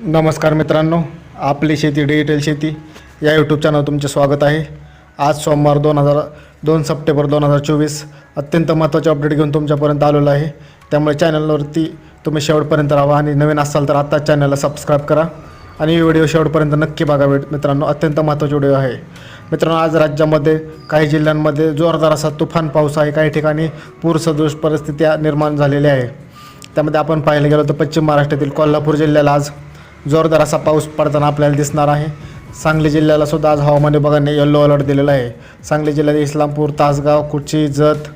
नमस्कार मित्रांनो आपली शेती डिजिटल शेती या यूट्यूब चॅनल तुमचे स्वागत आहे. आज सोमवार दोन हजार दोन सप्टेंबर दोन हजार चोवीस अत्यंत महत्त्वाचे अपडेट घेऊन तुमच्यापर्यंत आलेलो आहे. त्यामुळे चॅनलवरती तुम्ही शेवटपर्यंत राहा आणि नवीन असाल तर आत्ताच चॅनलला सबस्क्राईब करा. आणि व्हिडिओ शेवटपर्यंत नक्की बघा मित्रांनो अत्यंत महत्त्वाचे व्हिडिओ आहे. मित्रांनो आज राज्यामध्ये काही जिल्ह्यांमध्ये जोरदार असा तुफान पाऊस आहे. काही ठिकाणी पूरसदृश परिस्थिती निर्माण झालेल्या आहे. त्यामध्ये आपण पाहायला गेलो तर पश्चिम महाराष्ट्रातील कोल्हापूर जिल्ह्याला आज जोरदार असा पाऊस पडताना आपल्याला दिसणार आहे. सांगली जिल्ह्याला सुद्धा आज हवामान विभागाने येल्लो अलर्ट दिलेला आहे. सांगली जिल्ह्यात इस्लामपूर तासगाव कुची जत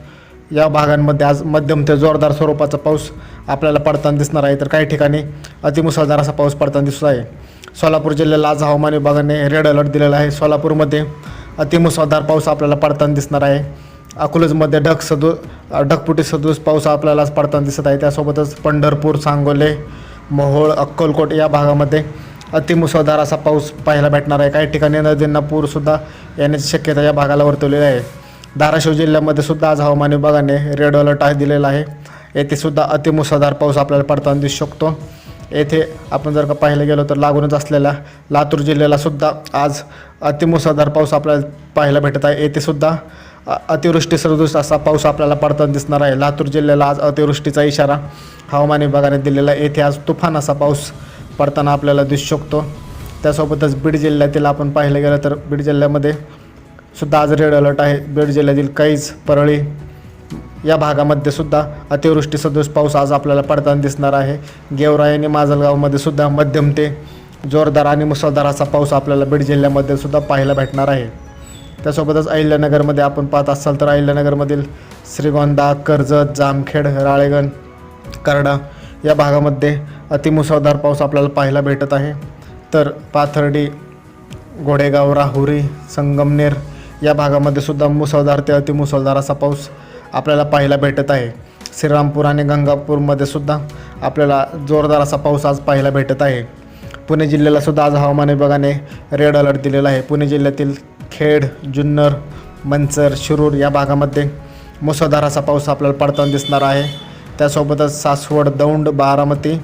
या भागांमध्ये आज मध्यम ते जोरदार स्वरूपाचा पाऊस आपल्याला पडताना दिसणार आहे. तर काही ठिकाणी अतिमुसळधार असा पाऊस पडताना दिसत आहे. सोलापूर जिल्ह्याला आज हवामान विभागाने रेड अलर्ट दिलेला आहे. सोलापूरमध्ये अतिमुसळधार पाऊस आपल्याला पडताना दिसणार आहे. अकलूजमध्ये ढग सदू ढगपुटी सदृश पाऊस आपल्याला पडताना दिसत आहे. त्यासोबतच पंढरपूर सांगोले मोहोळ अक्कलकोट या भागामध्ये अतिमुसळधार असा पाऊस पाहायला भेटणार आहे. काही ठिकाणी नदींना पूरसुद्धा येण्याची शक्यता या भागाला वर्तवलेली आहे. धाराशिव जिल्ह्यामध्ये सुद्धा आज हवामान विभागाने रेड अलर्ट आहे दिलेला आहे. येथे सुद्धा अतिमुसळधार पाऊस आपल्याला पडताना दिसू शकतो. येथे आपण जर का पाहायला गेलो तर लागूनच असलेल्या लातूर जिल्ह्याला सुद्धा आज अतिमुसळधार पाऊस आपल्याला पाहायला भेटत आहे. येथे सुद्धा अतिवृष्टी सदृश असा पाऊस आपल्याला पडताना दिसणार आहे. लातूर जिल्ह्याला आज अतिवृष्टीचा इशारा हवामान विभागाने दिलेला आहे. येथे आज तुफान असा पाऊस पडताना आपल्याला दिसू शकतो. त्यासोबतच बीड जिल्ह्यातील आपण पाहिलं गेलं तर बीड जिल्ह्यामध्ये सुद्धा आज रेड अलर्ट आहे. बीड जिल्ह्यातील कैज परळी या भागामध्ये सुद्धा अतिवृष्टी सदृश पाऊस आज आपल्याला पडताना दिसणार आहे. गेवराई आणि माजलगावमध्ये सुद्धा मध्यम ते जोरदार आणि मुसळधार असा पाऊस आपल्याला बीड जिल्ह्यामध्ये सुद्धा पाहायला भेटणार आहे. त्यासोबतच अहिल्यानगरमध्ये आपण पाहत असाल तर अहिल्यानगरमधील श्रीगोंदा कर्जत जामखेड राळेगण करडा या भागामध्ये अतिमुसळधार पाऊस आपल्याला पाहायला भेटत आहे. तर पाथर्डी घोडेगाव राहुरी संगमनेर या भागामध्ये सुद्धा मुसळधार ते अतिमुसळधार असा पाऊस आपल्याला पाहायला भेटत आहे. श्रीरामपूर आणि गंगापूरमध्ये सुद्धा आपल्याला जोरदार असा पाऊस आज पाहायला भेटत आहे. पुणे जिल्ह्याला सुद्धा आज हवामान विभागाने रेड अलर्ट दिलेला आहे. पुणे जिल्ह्यातील खेड जुन्नर मंचर शिरूर या भागामध्ये मुसळधार असा पाऊस आपल्याला पडताना दिसणार आहे. त्यासोबतच सासवड दौंड बारामती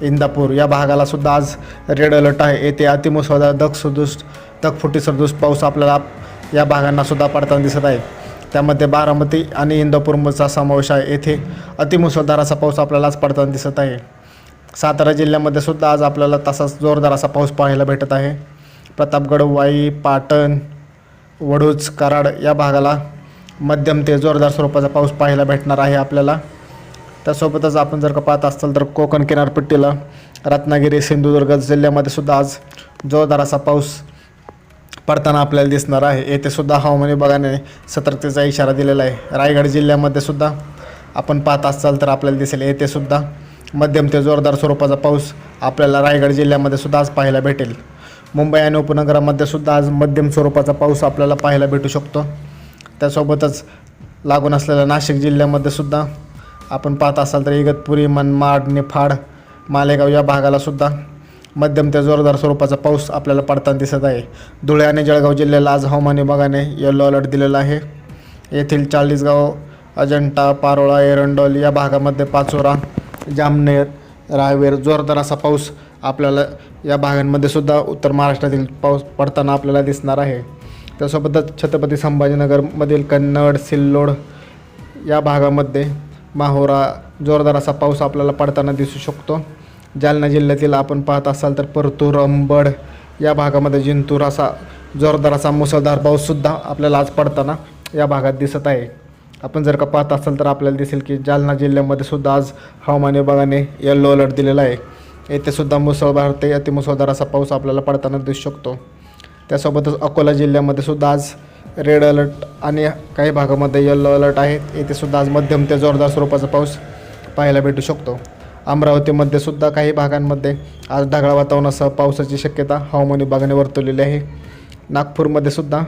इंदापूर या भागाला सुद्धा आज रेड अलर्ट आहे. येथे अतिमुसळधार दग सदृश दगफुटी सदृश पाऊस आपल्याला या भागांना सुद्धा पडताना दिसत आहे. त्यामध्ये बारामती आणि इंदापूरचा समावेश आहे. येथे अतिमुसळधार असा पाऊस आपल्याला आज पडताना दिसत आहे. सातारा जिल्ह्यामध्ये सुद्धा आज आपल्याला तसाच जोरदार असा पाऊस पाहायला भेटत आहे. प्रतापगड वाई पाटण वडूज कराड या भागाला मध्यम ते जोरदार स्वरूपाचा पाऊस पाहायला भेटणार आहे आपल्याला. त्यासोबतच आपण जर का पाहत असाल तर कोकण किनारपट्टीला रत्नागिरी सिंधुदुर्ग जिल्ह्यामध्ये सुद्धा आज जोरदार असा पाऊस पडताना आपल्याला दिसणार आहे. येथे सुद्धा हवामान विभागाने सतर्कतेचा इशारा दिलेला आहे. रायगड जिल्ह्यामध्ये सुद्धा आपण पाहत असाल तर आपल्याला दिसेल येथे सुद्धा मध्यम ते जोरदार स्वरूपाचा पाऊस आपल्याला रायगड जिल्ह्यामध्ये सुद्धा आज पाहायला भेटेल. मुंबई आणि उपनगरामध्ये सुद्धा आज मध्यम स्वरूपाचा पाऊस आपल्याला पाहायला भेटू शकतो. त्यासोबतच लागून असलेल्या नाशिक जिल्ह्यामध्ये सुद्धा आपण पाहत असाल तर इगतपुरी मनमाड निफाड मालेगाव या भागाला सुद्धा मध्यम ते जोरदार स्वरूपाचा पाऊस आपल्याला पडताना दिसत आहे. धुळे आणि जळगाव जिल्ह्याला आज हवामान विभागाने येलो अलर्ट दिलेला आहे. येथील चाळीसगाव अजंठा पारोळा एरंडोल या भागामध्ये पाचोरा जामनेर रायवेर जोरदार असा पाऊस आपल्याला या भागांमध्ये सुद्धा उत्तर महाराष्ट्रातील पाऊस पडताना आपल्याला दिसणार आहे. त्यासोबतच छत्रपती संभाजीनगरमधील कन्नड सिल्लोड या भागामध्ये माहोरा जोरदार असा पाऊस आपल्याला पडताना दिसू शकतो. जालना जिल्ह्यातील आपण पाहत असाल तर परतूर अंबड या भागामध्ये जिंतूर असा जोरदार असा मुसळधार पाऊससुद्धा आपल्याला आज पडताना या भागात दिसत आहे. आपण जर का पाहत असाल तर आपल्याला दिसेल की जालना जिल्ह्यामध्ये सुद्धा आज हवामान विभागाने येल्लो अलर्ट दिलेला आहे. येथे सुद्धा मुसळधार ते अतिमुसळधार असा पाऊस आपल्याला पडताना दिसू शकतो. त्यासोबतच अकोला जिल्ह्यामध्ये सुद्धा आज रेड अलर्ट आणि काही भागामध्ये येल्लो अलर्ट आहेत येथे सुद्धा आज मध्यम ते जोरदार स्वरूपाचा पाऊस पाहायला भेटू शकतो. अमरावतीमध्ये सुद्धा काही भागांमध्ये आज ढगाळ वातावरणासह पावसाची शक्यता हवामान विभागाने वर्तवलेली आहे. नागपूरमध्ये सुद्धा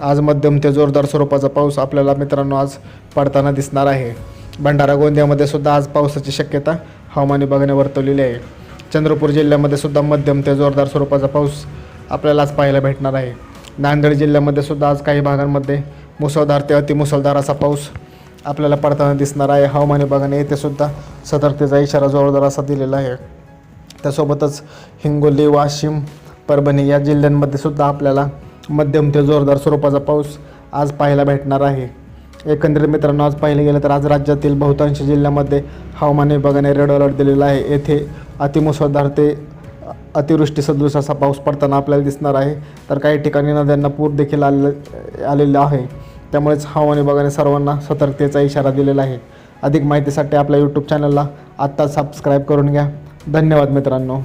आज मध्यम ते जोरदार स्वरूपाचा पाऊस आपल्याला मित्रांनो आज पडताना दिसणार आहे. भंडारा गोंदियामध्ये सुद्धा आज पावसाची शक्यता हवामान विभागाने वर्तवलेली आहे. चंद्रपूर जिल्ह्यामध्ये सुद्धा मध्यम ते जोरदार स्वरूपाचा पाऊस आपल्याला आज पाहायला भेटणार आहे. नांदेड जिल्ह्यामध्ये सुद्धा आज काही भागांमध्ये मुसळधार ते अतिमुसळधार असा पाऊस आपल्याला पडताना दिसणार आहे. हवामान विभागाने येथे सुद्धा सतर्कतेचा इशारा जोरदार असा दिलेला आहे. त्यासोबतच हिंगोली वाशिम परभणी या जिल्ह्यांमध्ये सुद्धा आपल्याला मध्यम ते जोरदार स्वरूपाचा पाऊस आज पाहायला भेटणार आहे. एकंदरीत मित्रांनो आज पाहिलं गेलं तर आज राज्यातील बहुतांश जिल्ह्यामध्ये हवामान विभागाने रेड अलर्ट दिलेला आहे. येथे अतिमुसळधार ते अतिवृष्टी सदृश असा पाऊस पडताना आपल्याला दिसणार आहे. तर काही ठिकाणी नद्यांना पूर देखील आले आलेला आहे. त्यामुळेच हवामान विभागाने सर्वांना सतर्कतेचा इशारा दिलेला आहे. अधिक माहितीसाठी आपल्या यूट्यूब चॅनलला आत्ताच सबस्क्राईब करून घ्या. धन्यवाद मित्रांनो.